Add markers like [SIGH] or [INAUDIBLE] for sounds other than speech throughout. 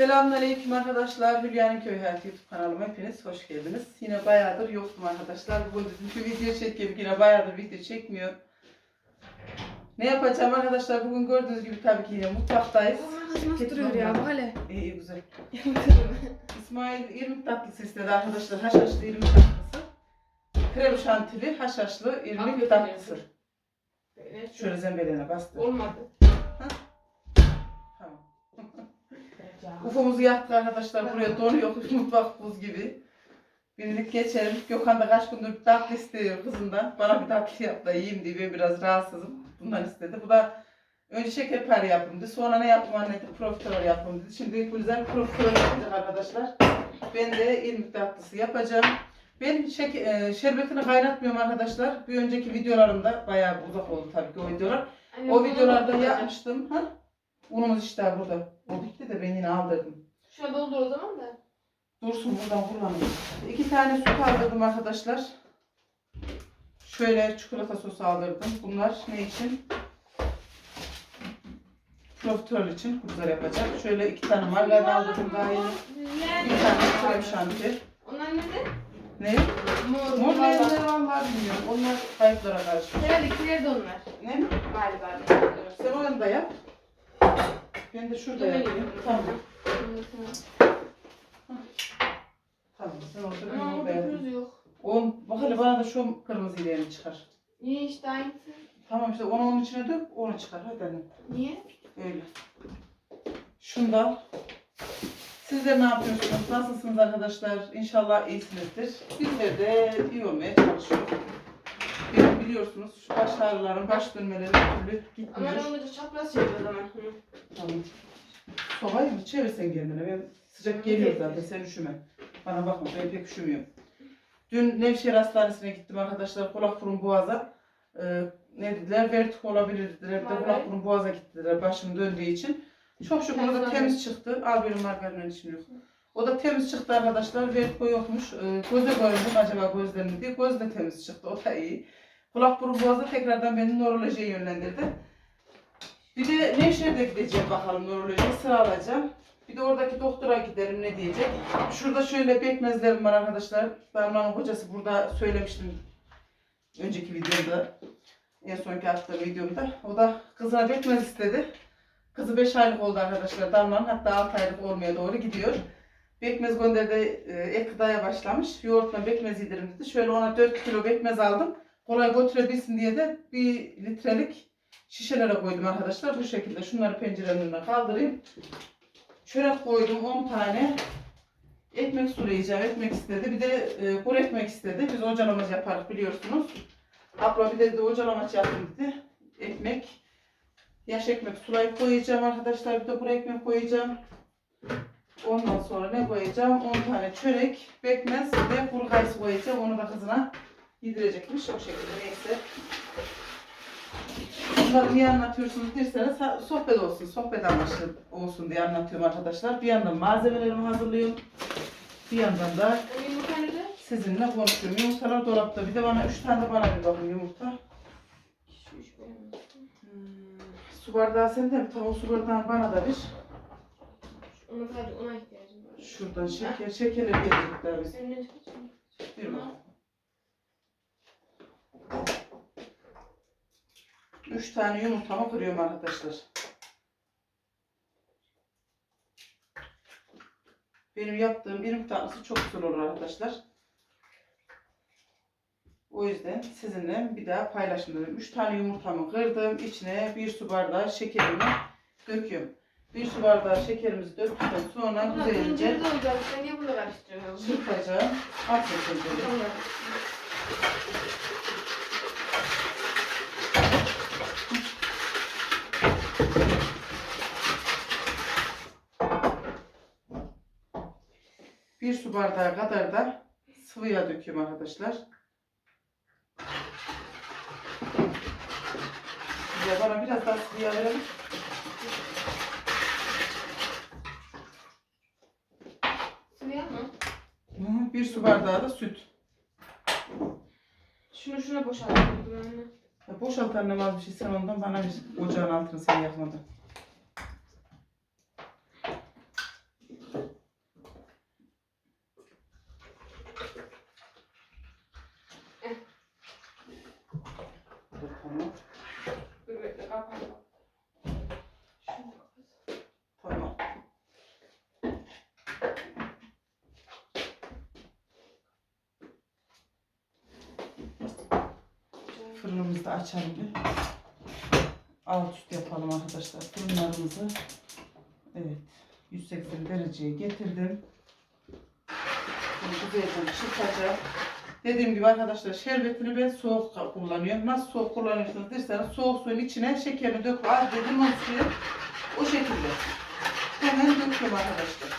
Selamünaleyküm arkadaşlar. Hülya'nın Köy Hayatı YouTube kanalıma hepiniz hoş geldiniz. Yine bayağıdır yoktum arkadaşlar. Bugün dedim ki video çekeyim. Yine bayağıdır video çekmiyor. Ne yapacağım arkadaşlar? Bugün gördüğünüz gibi tabii ki yine mutfaktayız. Nasıl duruyor ya bak hele. İyi iyi güzel. [LAUGHS] İsmail irmik tatlısı istedi arkadaşlar. Haşhaşlı irmik tatlısı. Krem şantili haşhaşlı irmik tatlısı. Şöyle zembeline bastı. Olmadı. Ufumuzu yaktık arkadaşlar. Buraya donuyor. [LAUGHS] Mutfak buz gibi. Birlik geçelim. Gökhan da kaç gündür tatlı istiyor kızından. Bana bir tatlı yap da yiyeyim diye ben biraz rahatsızım. Bundan istedi. Bu da önce şekerpare yapayım dedi. Sonra ne yapayım anne dedi. Profiterol yapayım dedi. Şimdi Gülizar profiterol yapacak arkadaşlar. Ben de irmik tatlısı yapacağım. Ben şek e, şerbetini kaynatmıyorum arkadaşlar. Bir önceki videolarımda bayağı uzak oldu tabii ki o videolar. Anne, O videolarda yapmıştım. Ha? Unumuz işte burada. O bitti de ben yine aldırdım. Şöyle doldur o zaman da. Dursun buradan kullanayım. İki tane süt aldırdım arkadaşlar. Şöyle çikolata sosu aldırdım. Bunlar ne için? Profiterol için kurtlar yapacak. Şöyle iki tane margarin aldırdım daha yeni. Bir tane krem şanti. Onlar nerede? Ne? Mor. Mor leğenler var bilmiyorum. Onlar kayıplara karşı. Herhalde nerede onlar? Ne mi? Galiba. Sen o yanında yap. Ben de şurada yapayım. Tamam. Tamam. Sen orada Ama yok. On, bak hele bana da şu kırmızı ilerini çıkar. Niye işte aynısı? Tamam işte onu onun içine dök, onu çıkar. Hadi anne. Niye? Öyle. Şunu da al. Sizler ne yapıyorsunuz? Nasılsınız arkadaşlar? İnşallah iyisinizdir. Bizler de iyi olmaya çalışıyoruz. Biliyorsunuz şu baş ağrılarım, baş dönmeleri bir türlü Ama gitmiyor. onu da çapraz çevir o zaman. Hı. Tamam. Sobayı mı? Çevirsen kendine. Ben sıcak geliyor zaten. Sen üşüme. Bana bakma. Ben pek üşümüyorum. Dün Nevşehir Hastanesi'ne gittim arkadaşlar. Kulak burun boğaza. Ee, ne dediler? Vertik olabilir dediler. Bir de kulak burun boğaza gittiler. Başım döndüğü için. Çok şükür o da temiz çıktı. Al benim margarinin için yok. O da temiz çıktı arkadaşlar. Vertigo yokmuş. Ee, göze koydum acaba gözlerini diye. Göz de temiz çıktı. O da iyi. Kulak burun boğaza tekrardan beni nörolojiye yönlendirdi. Bir de Nevşehir'de gideceğim bakalım nörolojiye sıra alacağım. Bir de oradaki doktora giderim ne diyecek. Şurada şöyle pekmezlerim var arkadaşlar. Damla'nın hocası burada söylemiştim. Önceki videomda. En sonki attığım videomda. O da kızına pekmez istedi. Kızı 5 aylık oldu arkadaşlar Damla'nın. Hatta 6 aylık olmaya doğru gidiyor. Pekmez gönderdi. E, ek gıdaya başlamış. Yoğurtla pekmez yedirim dedi. Şöyle ona 4 kilo pekmez aldım. Kolay götürebilsin diye de bir litrelik şişelere koydum arkadaşlar. Bu şekilde şunları pencerenin önüne kaldırayım. Çörek koydum 10 tane. Ekmek sulayacağım. Ekmek istedi. Bir de e, kuru ekmek istedi. Biz ocalamacı yaparız biliyorsunuz. Abla bir de, de ocalamacı yaptım dedi. Ekmek. Yaş ekmek sulayıp koyacağım arkadaşlar. Bir de kuru ekmek koyacağım. Ondan sonra ne koyacağım? 10 tane çörek, pekmez ve kuru kayısı koyacağım. Onu da kızına yedirecekmiş. O şekilde neyse. Bunları niye anlatıyorsunuz derseniz sohbet olsun, sohbet amaçlı olsun diye anlatıyorum arkadaşlar. Bir yandan malzemelerimi hazırlıyorum. Bir yandan da sizinle konuşuyorum. Yumurtalar dolapta. Bir de bana üç tane de bana bir bakın yumurta. Hmm, su bardağı sende mi? Tamam su bardağı bana da bir. Ona sadece ona ihtiyacım var. Şuradan şeker, şekerle biz. Senin ne çıkacak? Bir bak. Üç tane yumurtamı kırıyorum arkadaşlar. Benim yaptığım irmik tatlısı çok güzel olur arkadaşlar. O yüzden sizinle bir daha paylaşım dedim. Üç tane yumurtamı kırdım. İçine bir su bardağı şekerimi döküyorum. Bir su bardağı şekerimizi döktükten sonra güzelce. Sen niye bunu karıştırıyorsun? çırpacağım. Aferin su bardağı kadar da sıvı yağ döküyorum arkadaşlar. Ya bana biraz daha sıvı yağ verelim. Sıvıya mı? Hı Bir su bardağı da süt. Şunu şuna anne. Ya boşalt annem az bir şey sen ondan bana bir ocağın altını sen yakmadan. kapalı. Şunu kapat. Tamam. Fırınımızı da açalım bir. Alt üst yapalım arkadaşlar fırınlarımızı. Evet. 180 dereceye getirdim. Bunu güzelce çırpacağım. Dediğim gibi arkadaşlar şerbetini ben soğuk kullanıyorum. Nasıl soğuk kullanıyorsunuz derseniz soğuk suyun içine şekerini döküp az dedim o suyu o şekilde. Hemen döküyorum arkadaşlar.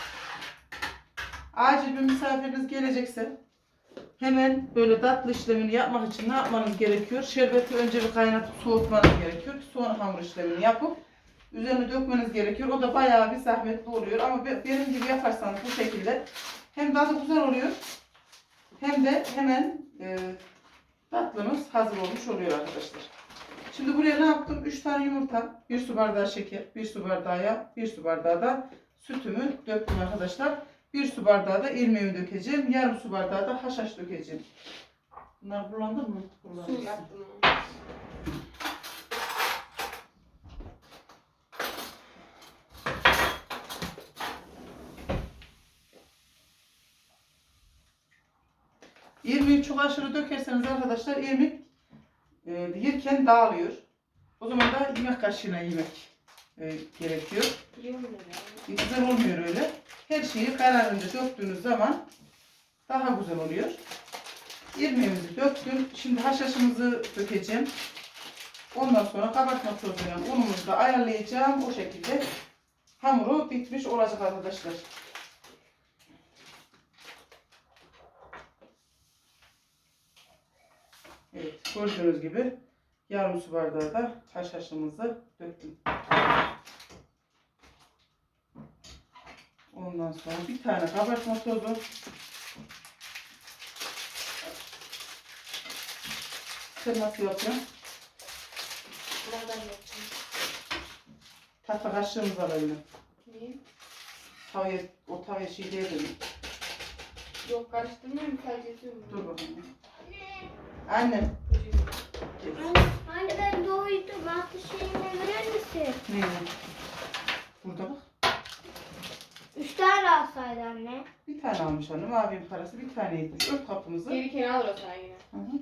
Acil bir misafiriniz gelecekse hemen böyle tatlı işlemini yapmak için ne yapmanız gerekiyor? Şerbeti önce bir kaynatıp soğutmanız gerekiyor. Sonra hamur işlemini yapıp üzerine dökmeniz gerekiyor. O da bayağı bir zahmetli oluyor. Ama be- benim gibi yaparsanız bu şekilde hem tadı güzel oluyor hem de hemen e, tatlımız hazır olmuş oluyor arkadaşlar. Şimdi buraya ne yaptım? 3 tane yumurta, 1 su bardağı şeker, 1 su bardağı yağ, 1 su bardağı da sütümü döktüm arkadaşlar. 1 su bardağı da irmiğimi dökeceğim. Yarım su bardağı da haşhaş dökeceğim. Bunlar kullandın mı? Su Kullanmışsın. yaptım. İrmiği çok aşırı dökerseniz arkadaşlar irmik e, yerken dağılıyor. O zaman da yemek kaşığına yemek e, gerekiyor. Ne? Güzel olmuyor öyle. Her şeyi kararınca döktüğünüz zaman daha güzel oluyor. İrmiğimizi döktüm. Şimdi haşhaşımızı dökeceğim. Ondan sonra kabartma tozuyla unumuzu da ayarlayacağım. O şekilde hamuru bitmiş olacak arkadaşlar. Evet gördüğünüz gibi yarım su bardağı da haşhaşımızı döktüm. Ondan sonra bir tane kabartma tozu. Sen nasıl yapıyorsun? Nereden yapacağım? Tahta kaşığımız var öyle. Niye? Tavaya, o tavaya şey değil mi? Yok karıştırmıyorum sadece yapıyorum. Dur bakalım. Anne ben doydum. Altı şeyini verir misin? Ne? Burada bak. Üç tane alsaydı anne. Bir tane almış annem. Abim parası bir tane etmiş. Ört kapımızı. Geri kenara alır o sana yine. Hı hı.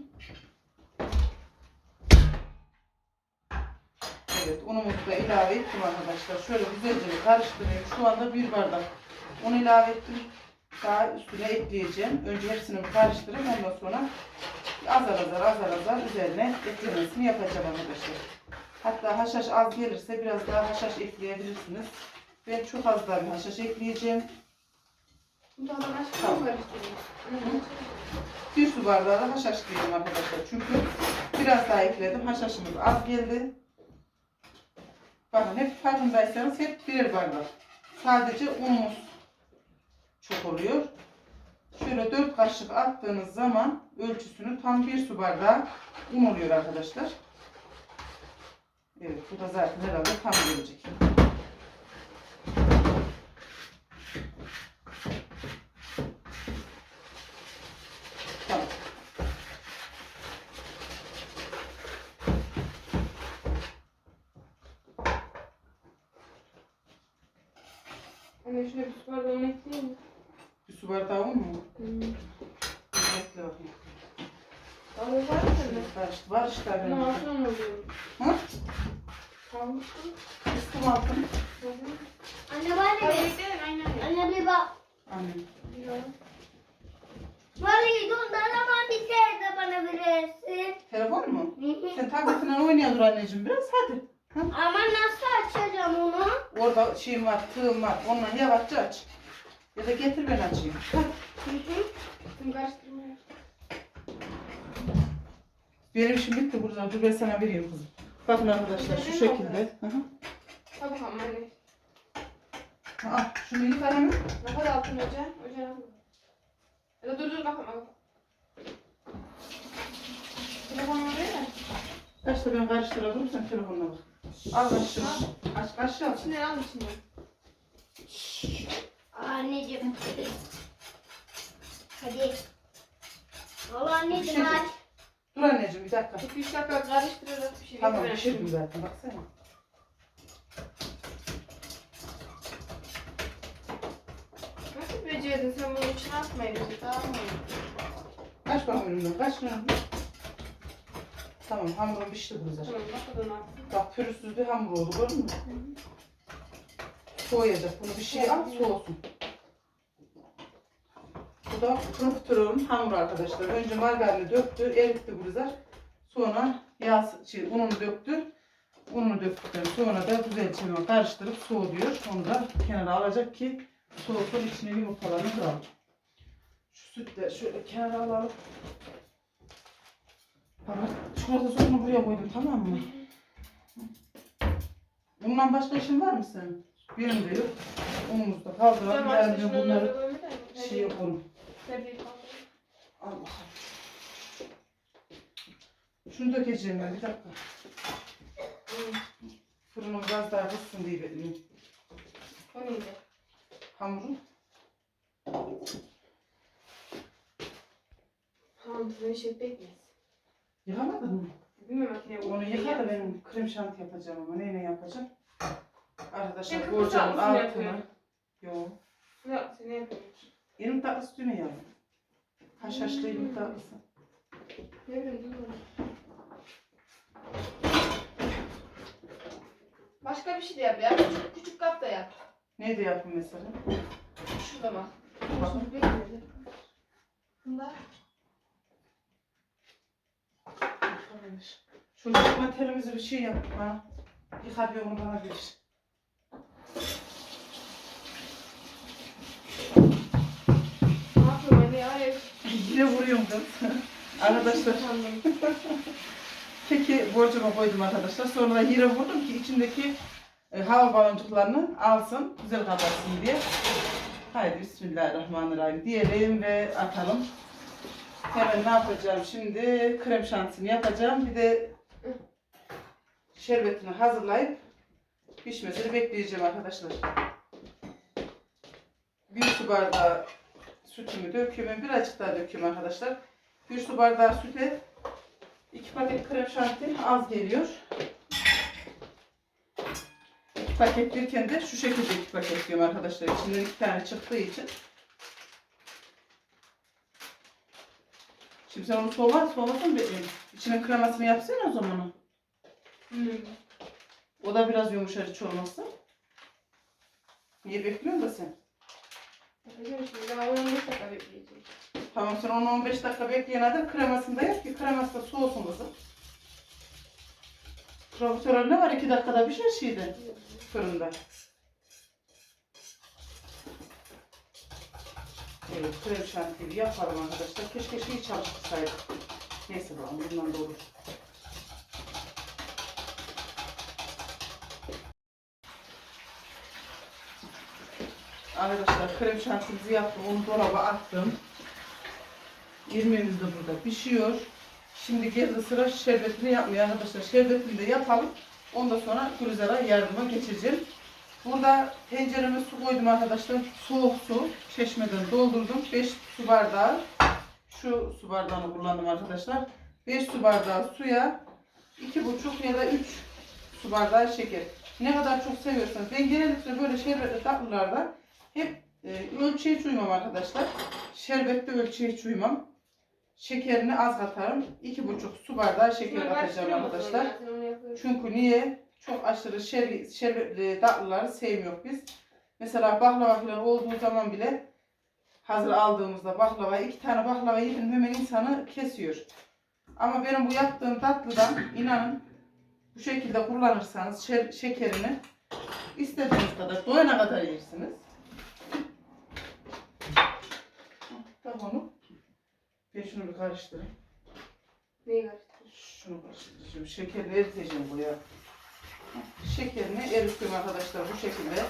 Evet, unumuzu da ilave ettim arkadaşlar. Şöyle güzelce karıştırayım. Şu anda bir bardak un ilave ettim. Daha üstüne ekleyeceğim. Önce hepsini karıştırıp ondan sonra azar azar azar azar üzerine eklemesini yapacağım arkadaşlar. Hatta haşhaş az gelirse biraz daha haşhaş ekleyebilirsiniz. Ben çok az daha bir haşhaş ekleyeceğim. Bu tarafa başka Tamam. mı karıştırayım? Anne, Bir su bardağı da haşhaş diyelim arkadaşlar. Çünkü biraz daha ekledim. Haşhaşımız az geldi. Bakın hep farkındaysanız hep birer bardak. Sadece unumuz çok oluyor. Şöyle 4 kaşık attığınız zaman ölçüsünü tam bir su bardağı un oluyor arkadaşlar. Evet bu da zaten herhalde tam gelecek. Tamam. Anne şuna bir su bardağı un ekleyeyim? Bir su bardağı un mu? Hmm. Bekle bakayım. Daha var mı sende? Karıştı. Var işte Ne benim. yapıyorsun oluyor? Hı? Kalmışsın. Kıstım altını. Anne bana Hadi bir. bekle aynen. Anne bir bak. Biliyorum. Vallahi ne zaman biterse bana verirsin. Telefon mu? Hı hı. Sen tabletinle oynuyordur anneciğim biraz hadi. Ama nasıl açacağım onu? Orada şeyim var, tığım var. Onunla yavaşça aç. Ya da getir ben açayım. Benim işim bitti burada. Dur ben sana vereyim kızım. Bakın arkadaşlar şu şekilde. Hı hı. Tabii ama anne. Al şunu yıka hemen. Ne kadar altın hoca? Hoca ne Ya da dur dur bakma bakma. Telefonu oraya da. Kaçta ben karıştıralım sen telefonuna bak. Al kaşığı. Aç kaşığı al. İçinden al içinden. Anneciğim. Hadi. Al anneciğim aç. Dur anneciğim Bir dakika. 2-3 dakika karıştırarak bir şey Tamam beklemek. pişirdim zaten baksana. Nasıl becerdin sen bunun içine atmayı bizi tamam mı? Kaç bak önümden kaç önümden. Tamam hamurum pişti. Tamam bak o da ne yapsın? Bak pürüzsüz bir hamur oldu gördün mü? Soğuyacak. Bunu bir şey al soğusun. Bu da profiterolün hamuru arkadaşlar. Önce margarini döktü, eritti bu Sonra yağ, şey, ununu döktü. Ununu döktükten sonra da güzelce karıştırıp soğuyor. Onu da kenara alacak ki soğusun içine yumurtalarını kıralım. Şu sütleri şöyle kenara alalım. Tamam. Şurada sosunu buraya koydum tamam mı? Bundan başka işin var mı senin? Benim de yok. Unumuzu da kaldıralım. Ben şunu bunları şey yapalım. Sebzeyi kaldır. Al bakalım. Şunu dökeceğim ben bir dakika. Fırınım biraz daha kızsın diye bekliyorum. O neydi? Hamuru. Tamam bizim şey bekmez. Yıkamadın mı? Bilmiyorum makineye Onu yıka da benim krem şanti yapacağım ama neyle yapacağım? Arkadaşlar borcamın mısın altına. yapıyorsun? Yok. Ne sen ne yapıyorsun? Benim tatlısı dün ya. Haşhaşlı yumurta tatlısı. Ne bileyim bilmiyorum. Başka bir şey de yap ya. Küçük, küçük kap da yap. Ne de yapayım mesela? Şurada bak. Bak. Şunu bekle. Bunda. Yıkama telimizi bir şey yap bana. Yıka bir onu bana ver. Ne yapıyorum anne ya? [LAUGHS] Yine vuruyorum kız. [LAUGHS] Arkadaşlar keki [LAUGHS] borcuma koydum arkadaşlar. Sonra da yere vurdum ki içindeki e, hava baloncuklarını alsın. Güzel kapatsın diye. Haydi Bismillahirrahmanirrahim diyelim ve atalım. Hemen ne yapacağım şimdi? Krem şantini yapacağım. Bir de şerbetini hazırlayıp pişmesini bekleyeceğim arkadaşlar. Bir su bardağı sütümü döküyorum. Birazcık daha döküyorum arkadaşlar. Bir su bardağı süte iki paket krem şanti az geliyor. İki paket derken de şu şekilde iki paket diyorum arkadaşlar. İçinden iki tane çıktığı için. Şimdi sen onu soğuma, soğumasın bekleyin. İçine kremasını yapsana o zaman. Hmm. O da biraz yumuşacık olmasın. Niye bekliyorsun da sen? Yapacağım şimdi. Daha 15 dakika bekleyeceğim. Tamam sen onu 15 dakika bekleyene kadar kremasını da yap ki kreması da soğusun kızım. Profiterol ne var 2 dakikada pişer şeyde fırında. Evet krem şantili yapalım arkadaşlar. Keşke şeyi çalıştırsaydık. Neyse bakalım bundan da olur. Arkadaşlar krem şantimizi yaptım. Onu dolaba attım. İrmiğimiz de burada pişiyor. Şimdi geldi sıra şerbetini yapmaya arkadaşlar. Şerbetini de yapalım. Ondan sonra kruzera yardıma geçeceğim. Burada tencereme su koydum arkadaşlar. Soğuk su. Çeşmeden doldurdum. 5 su bardağı. Şu su bardağını kullandım arkadaşlar. 5 su bardağı suya 2,5 ya da 3 su bardağı şeker. Ne kadar çok seviyorsanız. Ben genellikle böyle şerbetli tatlılarda hep e, ölçüye uymam arkadaşlar. Şerbette ölçüye uymam. Şekerini az katarım. 2,5 su bardağı şeker katacağım arkadaşlar. Çünkü niye? Çok aşırı şer, şerbetli tatlıları sevmiyor biz. Mesela baklava falan olduğu zaman bile hazır aldığımızda baklava, iki tane baklava yedim hemen insanı kesiyor. Ama benim bu yaptığım tatlıdan inanın bu şekilde kullanırsanız şer- şekerini istediğiniz kadar doyana kadar yersiniz. Tamam onu. Ben şunu bir karıştırayım. Neyi karıştırdın? Şunu karıştıracağım. Şekerini eriteceğim buraya. Şekerini eritiyorum arkadaşlar bu şekilde.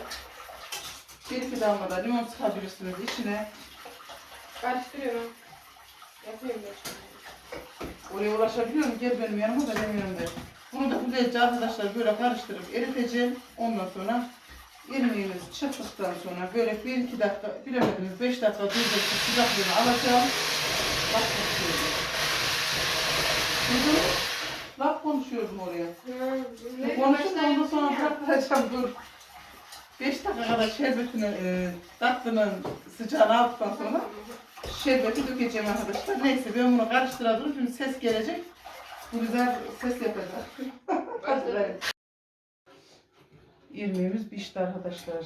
Bir iki damla da limon sıkabilirsiniz içine. Karıştırıyorum. Yapıyorum ben. Oraya ulaşabiliyorum. Gel benim yanıma da benim yanımda. Bunu da güzelce arkadaşlar böyle karıştırıp eriteceğim. Ondan sonra irmiğimiz çıktıktan sonra böyle bir iki dakika bilemediniz beş dakika durdurup sıcaklığını alacağım. Bak bakıyorum. Dedim, laf konuşuyordum oraya. Konuşup ondan sonra bırakacağım dur. 5 dakika kadar şerbetini, e, tatlının sıcağını aldıktan sonra şerbeti dökeceğim arkadaşlar. Neyse ben bunu karıştıralım. Şimdi ses gelecek. Bu güzel ses yapacak. [LAUGHS] İrmiğimiz pişti arkadaşlar.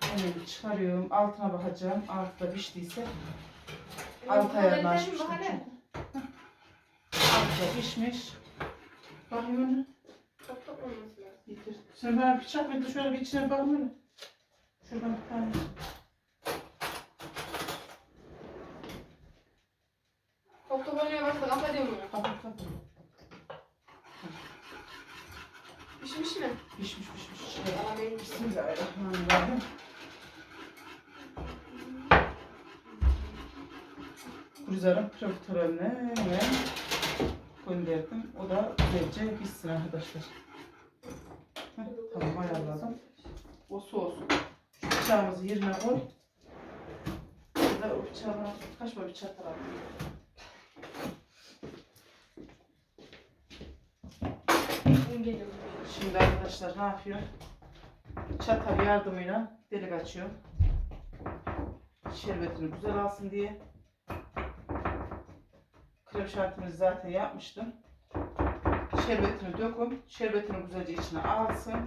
Hemen çıkarıyorum. Altına bakacağım. Altta piştiyse. Alt ayarını açmıştım. Altta pişmiş. Lazım. Getir. Sen bana bıçak ver de şöyle bir içine bakma öyle. Şuradan bir tane. Çok olmaya başladı. Kapatıyorum bunu. Kapat kapat. Pişmiş mi? Pişti. Bismillahirrahmanirrahim. Kuzarın profiterolüne hemen gönderdim. O da güzelce pişsin arkadaşlar. Heh, tamam ayarladım. O soğusun. Şu bıçağımızı yerine koy. Burada o bıçağına kaçma bıçak tarafı. Şimdi arkadaşlar ne yapıyor? Çatal yardımıyla delik açıyor. Şerbetini güzel alsın diye. Krem şantimizi zaten yapmıştım. Şerbetini dökün. Şerbetini güzelce içine alsın.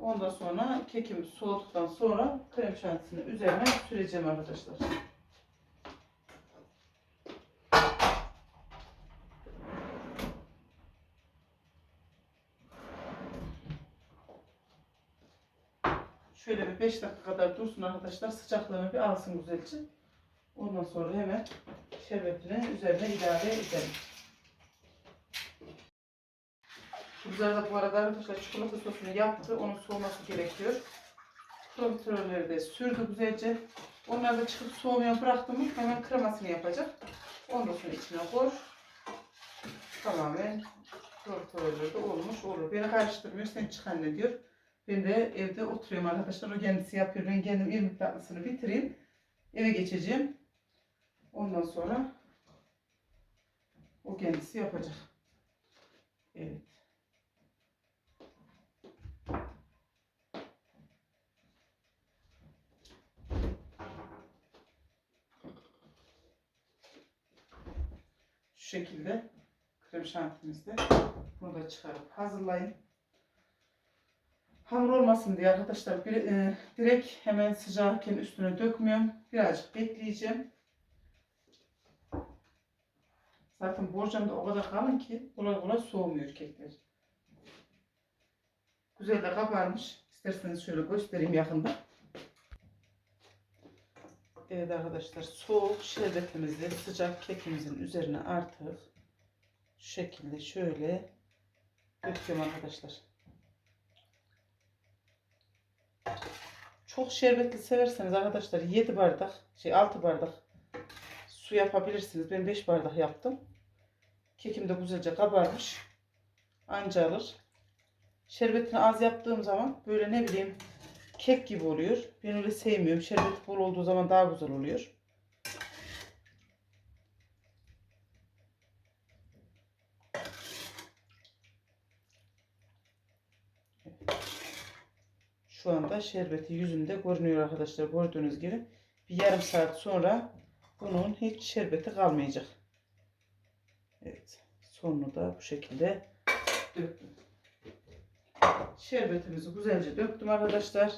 Ondan sonra kekimiz soğuduktan sonra krem şantisini üzerine süreceğim arkadaşlar. Şöyle bir 5 dakika kadar dursun arkadaşlar. Sıcaklığını bir alsın güzelce. Ondan sonra hemen şerbetini üzerine ilave edelim. Güzel bu arada arkadaşlar çikolata sosunu yaptı. Onun soğuması gerekiyor. Profiterolleri de sürdü güzelce. Onları da çıkıp soğumaya bıraktım hemen kremasını yapacak. Ondan sonra içine koy. Tamamen profiterolleri de olmuş olur. Beni karıştırmıyor. Sen çık anne diyor. Ben de evde oturuyorum arkadaşlar. O kendisi yapıyor. Ben kendim irmik tatlısını bitireyim. Eve geçeceğim. Ondan sonra o kendisi yapacak. Evet. Şekilde krem şantimizde bunu da çıkarıp hazırlayın. Hamur olmasın diye arkadaşlar e, direkt hemen sıcakken üstüne dökmüyorum. Birazcık bekleyeceğim. Zaten borcam da o kadar kalın ki kolay kolay soğumuyor kekler. Güzel de kabarmış. İsterseniz şöyle göstereyim yakında. Evet arkadaşlar soğuk şerbetimizi sıcak kekimizin üzerine artık şu şekilde şöyle döküyorum arkadaşlar. Çok şerbetli severseniz arkadaşlar 7 bardak, şey 6 bardak su yapabilirsiniz. Ben 5 bardak yaptım. Kekim de güzelce kabarmış. Anca alır. Şerbetini az yaptığım zaman böyle ne bileyim kek gibi oluyor. Ben öyle sevmiyorum. Şerbeti bol olduğu zaman daha güzel oluyor. Şerbeti yüzünde görünüyor arkadaşlar. Gördüğünüz gibi bir yarım saat sonra bunun hiç şerbeti kalmayacak. Evet. Sonunu da bu şekilde döktüm. Şerbetimizi güzelce döktüm arkadaşlar.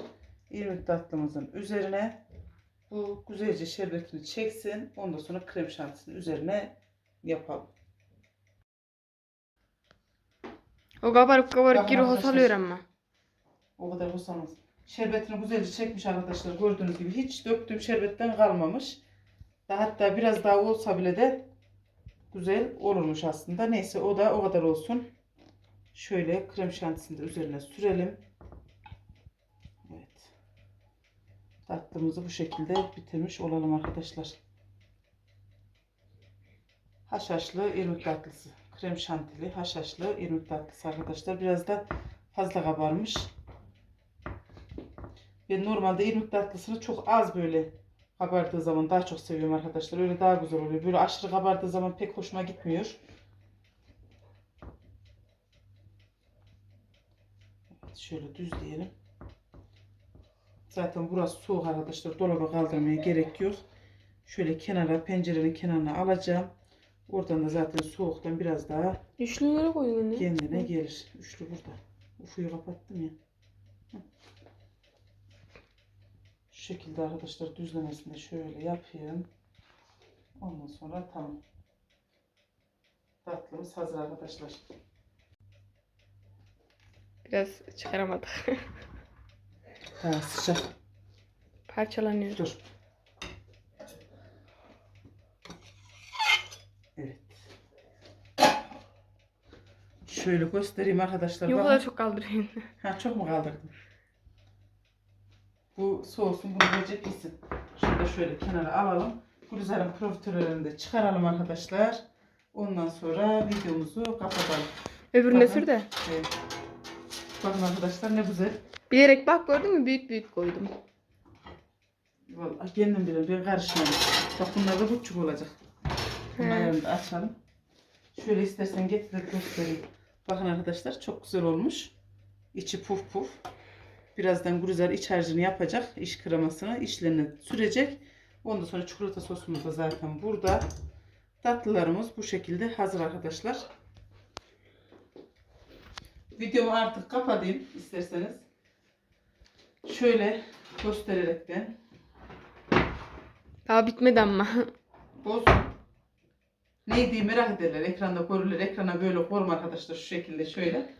İrmik tatlımızın üzerine bu güzelce şerbetini çeksin. Ondan sonra krem şantisinin üzerine yapalım. O kabarık kabarık arkadaşlar. hosalıyor ama. O kadar hoşlanmaz. Şerbetini güzelce çekmiş arkadaşlar. Gördüğünüz gibi hiç döktüğüm şerbetten kalmamış. Hatta biraz daha olsa bile de güzel olurmuş aslında. Neyse o da o kadar olsun. Şöyle krem şantisini de üzerine sürelim. Evet. Tatlımızı bu şekilde bitirmiş olalım arkadaşlar. Haşhaşlı irmik tatlısı. Krem şantili haşhaşlı irmik tatlısı arkadaşlar. Biraz da fazla kabarmış. Ben normalde irmik tatlısını çok az böyle kabardığı zaman daha çok seviyorum arkadaşlar. Öyle daha güzel oluyor. Böyle aşırı kabardığı zaman pek hoşuma gitmiyor. Evet, şöyle düzleyelim. Zaten burası soğuk arkadaşlar. Dolaba kaldırmaya gerek yok. Şöyle kenara pencerenin kenarına alacağım. Oradan da zaten soğuktan biraz daha Üçlü yere koyun anne. kendine gelir. Üçlü burada. Ufuyu kapattım ya. Hı. Şekilde arkadaşlar düzlemesini şöyle yapayım. Ondan sonra tamam. Tatlımız hazır arkadaşlar. Biraz çıkaramadık. Daha sıcak. Parçalanıyor. Dur. Evet. Şöyle göstereyim arkadaşlar. Yok kadar çok kaldırıyor. Ha çok mu kaldırdım? Bu soğusun bunu yiyecek misin? Şunu da şöyle kenara alalım. Gülizar'ın profiterollerini de çıkaralım arkadaşlar. Ondan sonra videomuzu kapatalım. Öbürüne Bakın. sür de. Evet. Bakın arkadaşlar ne güzel. Bilerek bak gördün mü büyük büyük koydum. Vallahi kendim bilir ben karışmadım. Bak bunlar da küçük olacak. Da açalım. Şöyle istersen getir de göstereyim. Bakın arkadaşlar çok güzel olmuş. İçi puf puf. Birazdan Gülizar iç harcını yapacak. iç kremasını içlerine sürecek. Ondan sonra çikolata sosumuz da zaten burada. Tatlılarımız bu şekilde hazır arkadaşlar. Videomu artık kapatayım isterseniz. Şöyle göstererekten Daha bitmedi ama. Boz. Neydi merak ederler. Ekranda görürler. Ekrana böyle korum arkadaşlar şu şekilde şöyle.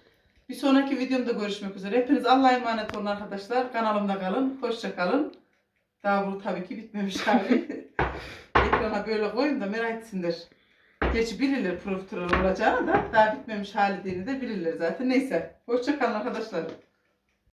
Bir sonraki videomda görüşmek üzere. Hepiniz Allah'a emanet olun arkadaşlar. Kanalımda kalın. Hoşça kalın. Daha bu tabii ki bitmemiş hali. [LAUGHS] Ekrana böyle koyun da merak etsinler. Gerçi bilirler profiterol olacağını da daha bitmemiş hali değil de bilirler zaten. Neyse. Hoşça kalın arkadaşlar.